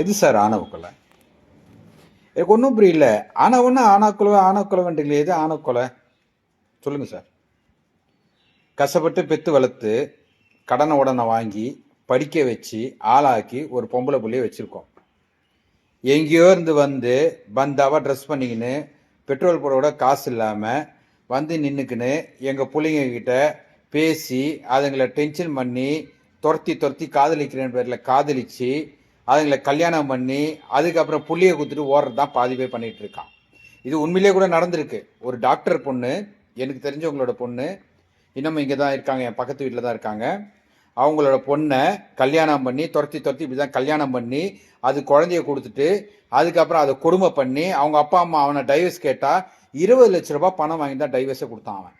எது சார் ஆணவ கொலை எனக்கு ஒன்றும் புரியல. ஆணவன்னா ஆணவக்குலை ஆணவக்குலைன்றீங்களே எது ஆணவக்கொலை? சொல்லுங்கள் சார். கஷ்டப்பட்டு பெற்று வளர்த்து கடனை உடனே வாங்கி படிக்க வச்சு ஆளாக்கி ஒரு பொம்பளை புள்ளைய வச்சுருக்கோம். எங்கேயோ இருந்து வந்து பந்தாவாக ட்ரெஸ் பண்ணிக்கின்னு பெட்ரோல் போட காசு இல்லாமல் வந்து நின்றுக்கின்னு எங்கள் பிள்ளைங்க கிட்ட பேசி அதுங்களை டென்ஷன் பண்ணி துரத்தி துரத்தி காதலிக்கிறேன் பேரில் காதலித்து அதுங்களை கல்யாணம் பண்ணி அதுக்கப்புறம் புள்ளியை கொடுத்துட்டு ஓடுறது தான் பாதி பேர் பண்ணிகிட்டு இருக்கான். இது உண்மையிலேயே கூட நடந்திருக்கு. ஒரு டாக்டர் பொண்ணு எனக்கு தெரிஞ்சவங்களோட பொண்ணு இன்னமும் இங்கே தான் இருக்காங்க என் பக்கத்து வீட்டில் தான் இருக்காங்க. அவங்களோட பொண்ணை கல்யாணம் பண்ணி துரத்தி துரத்தி இப்படி தான் கல்யாணம் பண்ணி அது குழந்தைய கொடுத்துட்டு அதுக்கப்புறம் அதை கொடுமை பண்ணி அவங்க அப்பா அம்மா அவனை டைவர்ஸ் கேட்டால் இருபது லட்ச ரூபாய் பணம் வாங்கி தான் டைவர்ஸை கொடுத்தான் அவன்.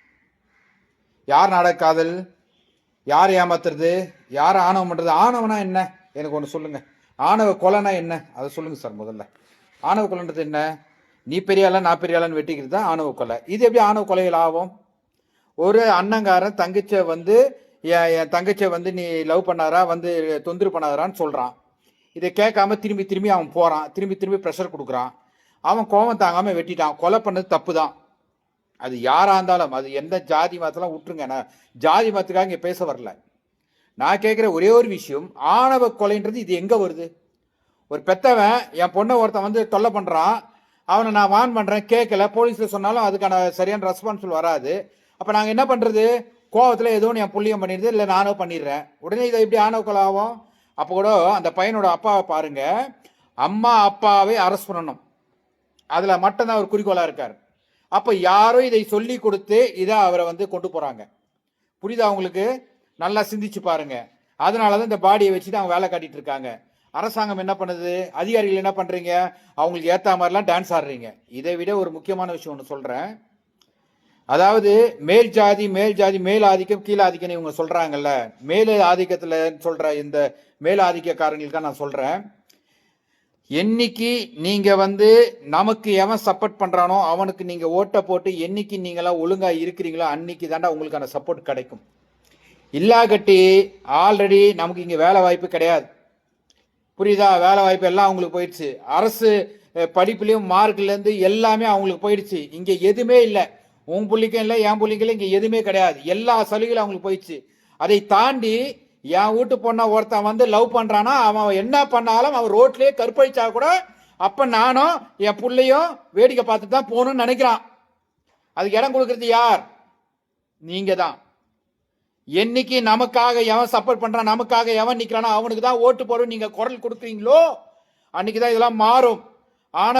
யார் நடக்காதல் யார் ஏமாத்துறது? யார் ஆணவம் பண்ணுறது ஆணவனா என்ன? எனக்கு ஒன்று சொல்லுங்கள் ஆணவ கொலைனா என்ன? அதை சொல்லுங்கள் சார் முதல்ல. ஆணவ கொலைன்றது என்ன? நீ பெரிய ஆளா நான் பெரிய வெட்டிக்கிறது தான் ஆணவ கொலை. இது எப்படி ஆணவ கொலைகள் ஆகும்? ஒரு அண்ணங்காரன் தங்கச்சியை வந்து என் என் தங்கச்சியை வந்து நீ லவ் பண்ணாரா? வந்து தொந்தரவு பண்ணாரான்னு சொல்கிறான் இதை கேட்காம திரும்பி திரும்பி அவன் போகிறான் திரும்பி திரும்பி ப்ரெஷர் கொடுக்குறான். அவன் கோவம் தாங்காமல் வெட்டிட்டான். கொலை பண்ணது தப்பு தான் அது யாராக இருந்தாலும் அது எந்த ஜாதி மதத்தெல்லாம் விட்டுருங்க நான் ஜாதி மதத்துக்காக இங்கே பேச வரல. நான் கேட்குற ஒரே ஒரு விஷயம் ஆணவ கொலைன்றது இது எங்கே வருது? ஒரு பெத்தவன் என் பொண்ணை ஒருத்தன் வந்து தொல்லை பண்ணுறான் அவனை நான் வான் பண்ணுறேன் கேட்கல போலீஸில் சொன்னாலும் அதுக்கான சரியான ரெஸ்பான்சிபிள் வராது. அப்போ நாங்கள் என்ன பண்ணுறது கோவத்தில் ஏதோ என் புள்ளியம் பண்ணிடுது இல்லை நானும் பண்ணிடுறேன். உடனே இதை எப்படி ஆணவ கொலை ஆகும்? அப்போ கூட அந்த பையனோட அப்பாவை பாருங்க. அம்மா அப்பாவை அரெஸ்ட் பண்ணணும். அதில் மட்டும்தான் அவர் குறிக்கோளாக இருக்கார். அப்போ யாரோ இதை சொல்லி கொடுத்து இதை அவரை வந்து கொண்டு போகிறாங்க புரியுதா உங்களுக்கு? நல்லா சிந்திச்சு பாருங்க. அதனால தான் இந்த பாடியை வச்சு தான் அவங்க வேலை காட்டிட்டு இருக்காங்க. அரசாங்கம் என்ன பண்ணுது? அதிகாரிகள் என்ன பண்றீங்க? அவங்களுக்கு ஏத்த மாதிரிலாம் டான்ஸ் ஆடுறீங்க. இதை விட ஒரு முக்கியமான விஷயம் ஒன்று சொல்றேன். அதாவது மேல் ஜாதி மேல் ஜாதி மேல் ஆதிக்கம் கீழ் ஆதிக்கம்னு இவங்க சொல்றாங்கல்ல. மேல் ஆதிக்கத்துல சொல்ற இந்த மேல் ஆதிக்கக்காரங்களுக்காக நான் சொல்றேன். என்னைக்கு நீங்க வந்து நமக்கு எவன் சப்போர்ட் பண்றானோ அவனுக்கு நீங்க ஓட்டை போட்டு என்னைக்கு நீங்களாம் ஒழுங்கா இருக்கிறீங்களோ அன்னைக்கு தாண்டா உங்களுக்கான சப்போர்ட் கிடைக்கும். இல்லாகட்டி ஆல்ரெடி நமக்கு இங்கே வேலை வாய்ப்பு கிடையாது. புரியுதா? வேலை வாய்ப்பு எல்லாம் அவங்களுக்கு போயிடுச்சு. அரசு படிப்புலேயும் மார்க்லேருந்து எல்லாமே அவங்களுக்கு போயிடுச்சு. இங்கே எதுவுமே இல்லை. உன் பிள்ளைக்கும் இல்லை என் பிள்ளைங்களும் இங்கே எதுவுமே கிடையாது. எல்லா சலுகையும் அவங்களுக்கு போயிடுச்சு. அதை தாண்டி என் வீட்டு பொண்ணை ஒருத்தன் வந்து லவ் பண்ணுறானா அவன் என்ன பண்ணாலும் அவன் ரோட்லேயே கற்பழிச்சா கூட அப்போ நானும் என் பிள்ளையும் வேடிக்கை பார்த்துட்டு தான் போகணும்னு நினைக்கிறான். அதுக்கு இடம் கொடுக்கறது யார்? நீங்கள் தான் என்னைக்கு நமக்காக எவன் சப்போர்ட் பண்றான் நமக்காக எவன் நிக்கிறானோ அவனுக்கு தான் ஓட்டு போடும் நீங்க குரல் கொடுக்குறீங்களோ அன்னைக்கு தான் இதெல்லாம் மாறும். ஆனா